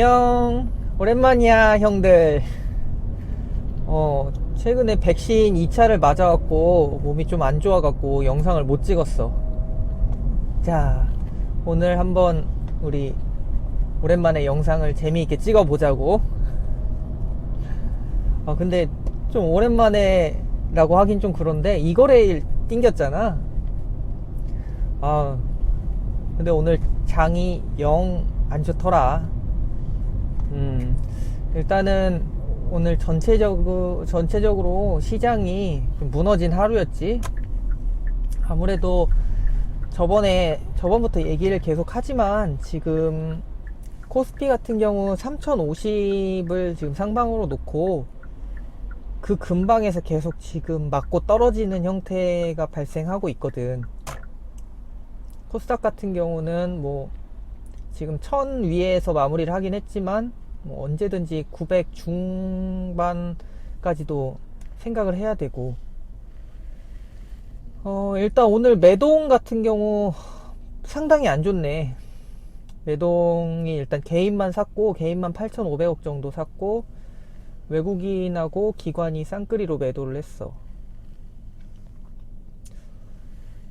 안녕. 오랜만이야, 형들. 어, 최근에 백신 2차를 맞아갖고 몸이 좀 안 좋아갖고 영상을 못 찍었어. 자, 오늘 한번 우리 오랜만에 영상을 재미있게 찍어보자고. 아, 근데 좀 오랜만에 라고 하긴 좀 그런데 이거래일 띵겼잖아. 아, 근데 오늘 장이 영 안 좋더라. 음, 일단은 오늘 전체적으로, 전체적으로 시장이 좀 무너진 하루였지. 아무래도 저번에, 저번부터 얘기를 계속 하지만 지금 코스피 같은 경우 3050을 지금 상방으로 놓고 그 근방에서 계속 지금 맞고 떨어지는 형태가 발생하고 있거든. 코스닥 같은 경우는 뭐 지금 1000 위에서 마무리를 하긴 했지만 뭐 언제든지 900 중반까지도 생각을 해야 되고. 어 일단 오늘 매동 같은 경우 상당히 안 좋네. 매동이 일단 개인만 샀고 개인만 8,500억 정도 샀고 외국인하고 기관이 쌍끌이로 매도를 했어.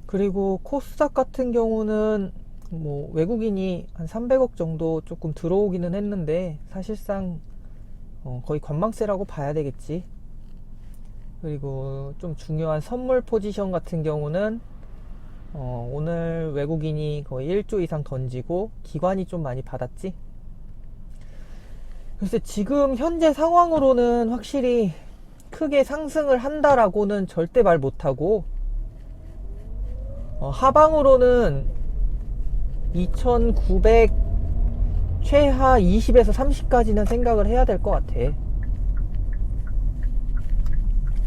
그리고 코스닥 같은 경우는 뭐 외국인이 한 300억 정도 조금 들어오기는 했는데 사실상 어 거의 관망세라고 봐야 되겠지. 그리고 좀 중요한 선물 포지션 같은 경우는 어 오늘 외국인이 거의 1조 이상 던지고 기관이 좀 많이 받았지. 글쎄 지금 현재 상황으로는 확실히 크게 상승을 한다라고는 절대 말 못하고 어 하방으로는 2900 최하 20에서 30까지는 생각을 해야 될 것 같아.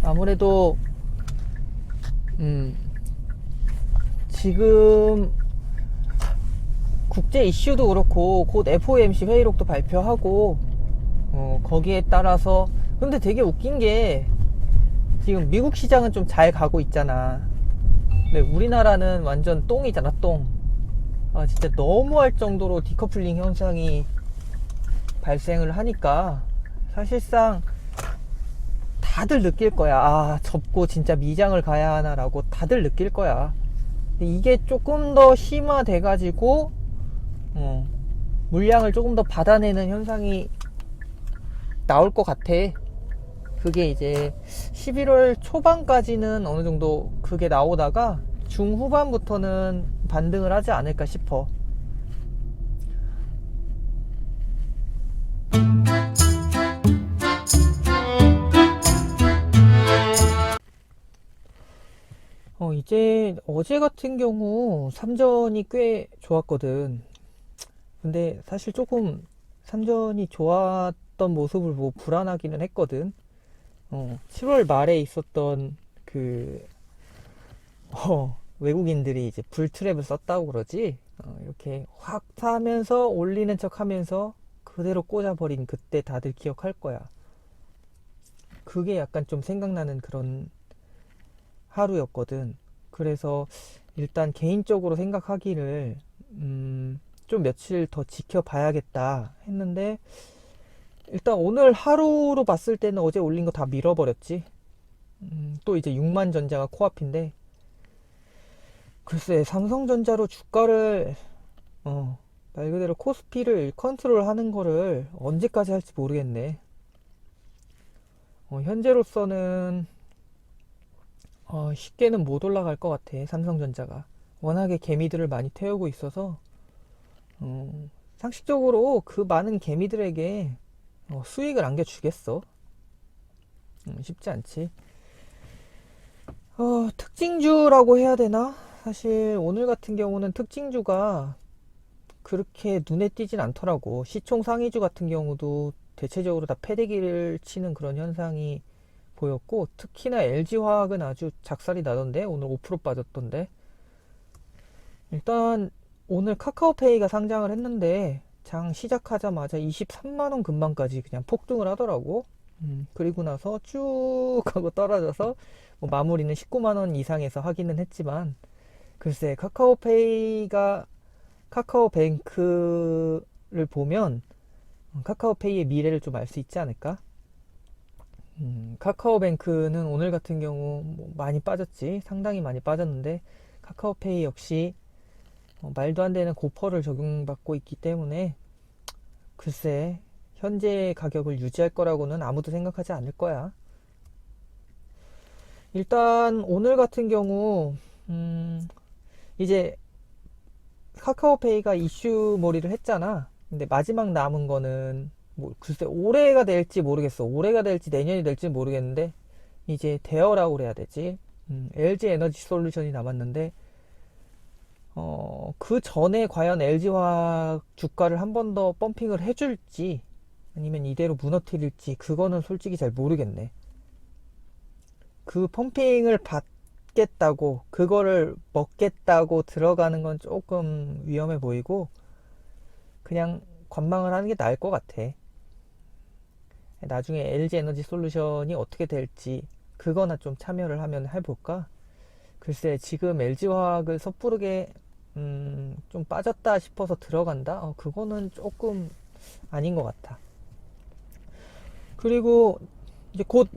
아무래도 음 지금 국제 이슈도 그렇고 곧 FOMC 회의록도 발표하고 어 거기에 따라서 근데 되게 웃긴 게 지금 미국 시장은 좀 잘 가고 있잖아. 근데 우리나라는 완전 똥이잖아 똥. 아, 진짜 너무할 정도로 디커플링 현상이 발생을 하니까 사실상 다들 느낄 거야. 아, 접고 진짜 미장을 가야 하나라고 다들 느낄 거야. 근데 이게 조금 더 심화돼가지고, 어, 물량을 조금 더 받아내는 현상이 나올 것 같아. 그게 이제 11월 초반까지는 어느 정도 그게 나오다가 중후반부터는 반등을 하지 않을까 싶어. 어, 이제 어제 같은 경우 삼전이 꽤 좋았거든. 근데 사실 조금 삼전이 좋았던 모습을 보고 불안하기는 했거든. 어, 7월 말에 있었던 그, 어, 외국인들이 이제 불트랩을 썼다고 그러지. 어, 이렇게 확 타면서 올리는 척 하면서 그대로 꽂아버린 그때 다들 기억할 거야. 그게 약간 좀 생각나는 그런 하루였거든. 그래서 일단 개인적으로 생각하기를, 음, 좀 며칠 더 지켜봐야겠다 했는데, 일단 오늘 하루로 봤을 때는 어제 올린 거 다 밀어버렸지. 음, 또 이제 6만 전자가 코앞인데, 글쎄, 삼성전자로 주가를, 어, 말 그대로 코스피를 컨트롤 하는 거를 언제까지 할지 모르겠네. 어, 현재로서는, 어, 쉽게는 못 올라갈 것 같아, 삼성전자가. 워낙에 개미들을 많이 태우고 있어서, 어, 상식적으로 그 많은 개미들에게 어, 수익을 안겨주겠어? 음, 쉽지 않지. 어, 특징주라고 해야 되나? 사실 오늘 같은 경우는 특징주가 그렇게 눈에 띄진 않더라고. 시총 상위주 같은 경우도 대체적으로 다 패대기를 치는 그런 현상이 보였고, 특히나 LG화학은 아주 작살이 나던데, 오늘 5% 빠졌던데. 일단 오늘 카카오페이가 상장을 했는데, 장 시작하자마자 23만원 근방까지 그냥 폭등을 하더라고. 음, 그리고 나서 쭉 하고 떨어져서 뭐 마무리는 19만원 이상에서 하기는 했지만, 글쎄, 카카오페이가 카카오뱅크를 보면 어, 카카오페이의 미래를 좀 알 수 있지 않을까? 음, 카카오뱅크는 오늘 같은 경우 뭐 많이 빠졌지. 상당히 많이 빠졌는데 카카오페이 역시 어, 말도 안 되는 고퍼를 적용받고 있기 때문에 글쎄 현재 가격을 유지할 거라고는 아무도 생각하지 않을 거야. 일단 오늘 같은 경우 음, 이제 카카오페이가 이슈 몰이를 했잖아. 근데 마지막 남은 거는 뭐 글쎄 올해가 될지 모르겠어. 올해가 될지 내년이 될지 모르겠는데 이제 대여라고 그래야 되지. 음, LG 에너지 솔루션이 남았는데 어, 그 전에 과연 LG화학 주가를 한 번 더 펌핑을 해줄지 아니면 이대로 무너뜨릴지 그거는 솔직히 잘 모르겠네. 그 펌핑을 받 겠다고 그거를 먹겠다고 들어가는 건 조금 위험해 보이고 그냥 관망을 하는 게 나을 것 같아. 나중에 LG 에너지 솔루션이 어떻게 될지 그거나 좀 참여를 하면 해볼까? 글쎄 지금 LG화학을 섣부르게 음, 좀 빠졌다 싶어서 들어간다? 어, 그거는 조금 아닌 것 같아. 그리고 이제 곧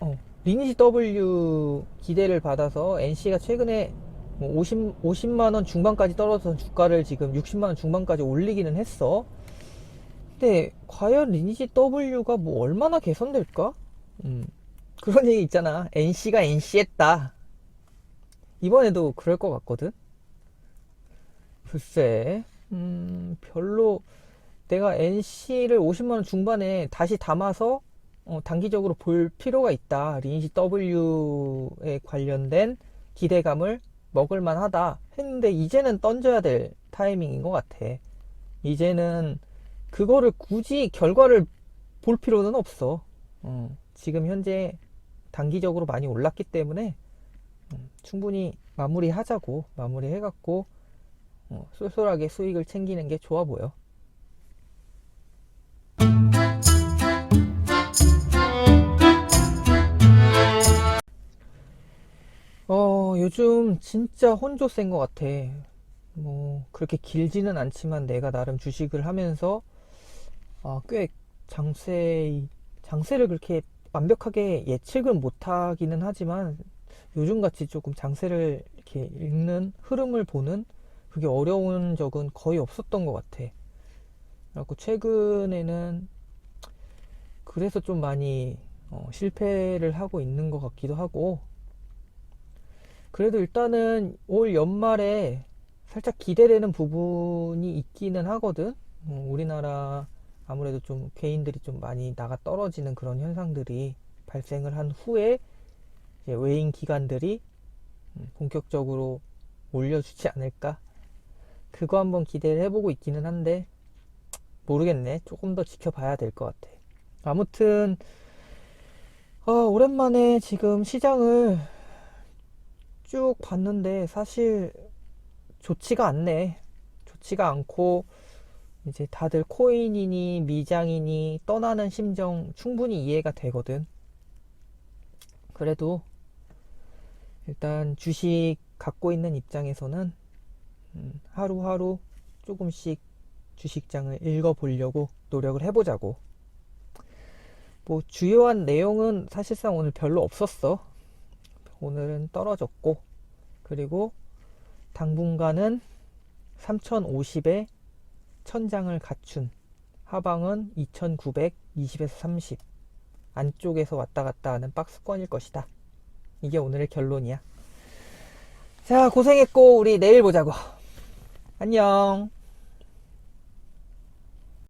어, 리니지 W 기대를 받아서 NC가 최근에 뭐 50, 50만 원 중반까지 떨어졌던 주가를 지금 60만 원 중반까지 올리기는 했어. 근데 과연 리니지 W가 뭐 얼마나 개선될까? 음, 그런 얘기 있잖아. NC가 NC했다. 이번에도 그럴 것 같거든. 글쎄, 음, 별로 내가 NC를 50만 원 중반에 다시 담아서 어, 단기적으로 볼 필요가 있다. 리니지 W에 관련된 기대감을 먹을만 하다 했는데 이제는 던져야 될 타이밍인 것 같아. 이제는 그거를 굳이 결과를 볼 필요는 없어. 어, 지금 현재 단기적으로 많이 올랐기 때문에 음, 충분히 마무리 하자고 마무리 해갖고 어, 쏠쏠하게 수익을 챙기는 게 좋아 보여. 요즘 진짜 혼조 센것 같아. 뭐, 그렇게 길지는 않지만 내가 나름 주식을 하면서, 아, 꽤 장세, 장세를 그렇게 완벽하게 예측은 못하기는 하지만, 요즘같이 조금 장세를 이렇게 읽는 흐름을 보는 그게 어려운 적은 거의 없었던 것 같아. 그래갖고 최근에는 그래서 좀 많이 어, 실패를 하고 있는 것 같기도 하고, 그래도 일단은 올 연말에 살짝 기대되는 부분이 있기는 하거든. 어, 우리나라 아무래도 좀 개인들이 좀 많이 나가 떨어지는 그런 현상들이 발생을 한 후에 외인 기관들이 음, 본격적으로 올려주지 않을까. 그거 한번 기대를 해보고 있기는 한데 모르겠네. 조금 더 지켜봐야 될 것 같아. 아무튼 아, 오랜만에 지금 시장을 쭉 봤는데 사실 좋지가 않네. 좋지가 않고 이제 다들 코인이니 미장이니 떠나는 심정 충분히 이해가 되거든. 그래도 일단 주식 갖고 있는 입장에서는 음, 하루하루 조금씩 주식장을 읽어보려고 노력을 해보자고. 뭐 주요한 내용은 사실상 오늘 별로 없었어. 오늘은 떨어졌고 그리고 당분간은 3050에 천장을 갖춘 하방은 2920에서 30 안쪽에서 왔다 갔다 하는 박스권일 것이다. 이게 오늘의 결론이야. 자, 고생했고 우리 내일 보자고. 안녕.